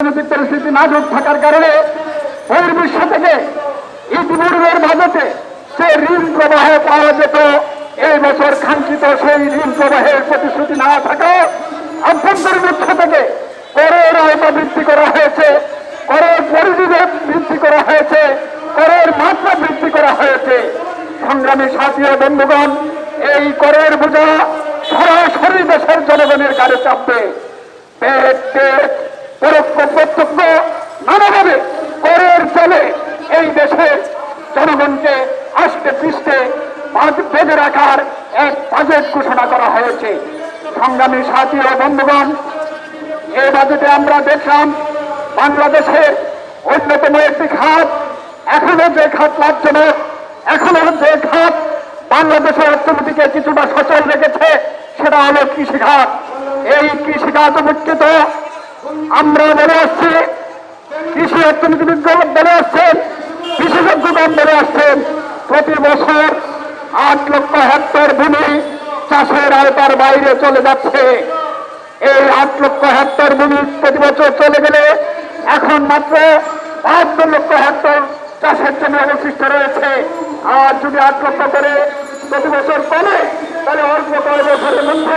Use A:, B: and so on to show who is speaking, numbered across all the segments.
A: অর্থনৈতিক পরিস্থিতি নাজুক থাকার কারণে বহির্বিশ্ব থেকে ইতিপূর্বের বাজেটে যে ঋণ প্রবাহ পাওয়া যেত। এই বছর কাঙ্ক্ষিত সেই ঋণ প্রবাহের প্রতিশ্রুতি না থাকায় অভ্যন্তরীণ উৎস থেকে করের আওতা বৃদ্ধি করা হয়েছে, করের পরিধি বৃদ্ধি করা হয়েছে, করের মাত্রা বৃদ্ধি করা হয়েছে। সংগ্রামী সাথী ও বন্ধুগণ, এই করের বোঝা সরাসরি দেশের জনগণের কাছে চাপবে। পেট পেট পরোক্ষ প্রত্যক্ষ নানাভাবে করের চলে এই দেশের জনগণকে আষ্টে পৃষ্ঠে বেঁধে রাখার এক বাজেট ঘোষণা করা হয়েছে। সংগ্রামী সাথী ও বন্ধুগণ এই বাজেটে আমরা দেখলাম বাংলাদেশের অন্যতম একটি খাত। এখনও যে খাত লাভজনক, এখনও যে খাত বাংলাদেশের অর্থনীতিকে কিছুটা সচল রেখেছে, সেটা হলো কৃষিখাত। এই কৃষিখাত উপস্থিত আমরা বলে আসছি। কৃষি অর্থনীতিবিদ বলে আসছেন। বিশেষজ্ঞগণ বলে আসছেন। প্রতি বছর আট লক্ষ হেক্টর ভূমি চাষের আওতার বাইরে চলে যাচ্ছে। এই আট লক্ষ হেক্টর ভূমি প্রতি বছর চলে গেলে এখন মাত্র বাহাত্তর লক্ষ হেক্টর চাষের জন্য অবশিষ্ট রয়েছে। আর যদি আট লক্ষ করে প্রতি বছর কমে, তাহলে অল্প কয়েক বছরের মধ্যে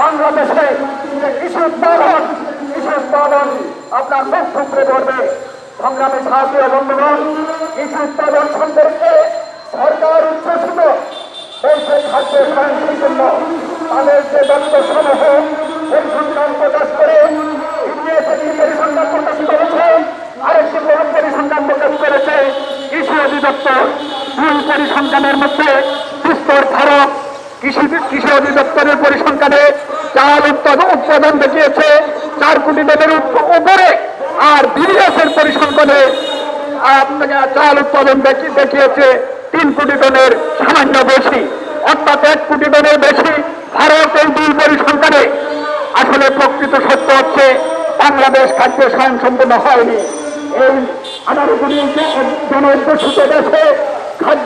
A: বাংলাদেশে কৃষি উৎপাদন কৃষি উৎপাদন আপনার মুখ থুকরে পড়বে সংগ্রামী সাহায্য বন্ধুগণ কৃষি উৎপাদন সম্পর্কে সরকার উচ্ছ্বসিত দেশের খাদ্য সায়নের জন্য। তাদের যে দপ্তর সমূহ পরিসংখ্যান প্রকাশ করে ইতিহাসে একটি পরিসংখ্যান প্রকাশ আরেকটি বড় পরিসংখ্যান প্রকাশ করেছে, কৃষি অধিদপ্তর। দুই পরিসংখ্যানের মধ্যে বিস্তর ফারক কৃষি কৃষি অধিদপ্তরের পরিসংখ্যানে চাল উৎপাদন উৎপাদন দেখিয়েছে। চার কোটি টনের উপরে। আর বিডিএসের পরিসংখ্যানে চাল উৎপাদন দেখিয়েছে তিন কোটি টনের সামান্য বেশি। অর্থাৎ এক কোটি টনের বেশি ভারত এই দুই পরিসংখ্যানে। আসলে প্রকৃত সত্য হচ্ছে বাংলাদেশ খাদ্য স্বয়ং সম্পূর্ণ হয়নি। এই আঠারো কোটি জনউদ্দেশিত দেশে খাদ্য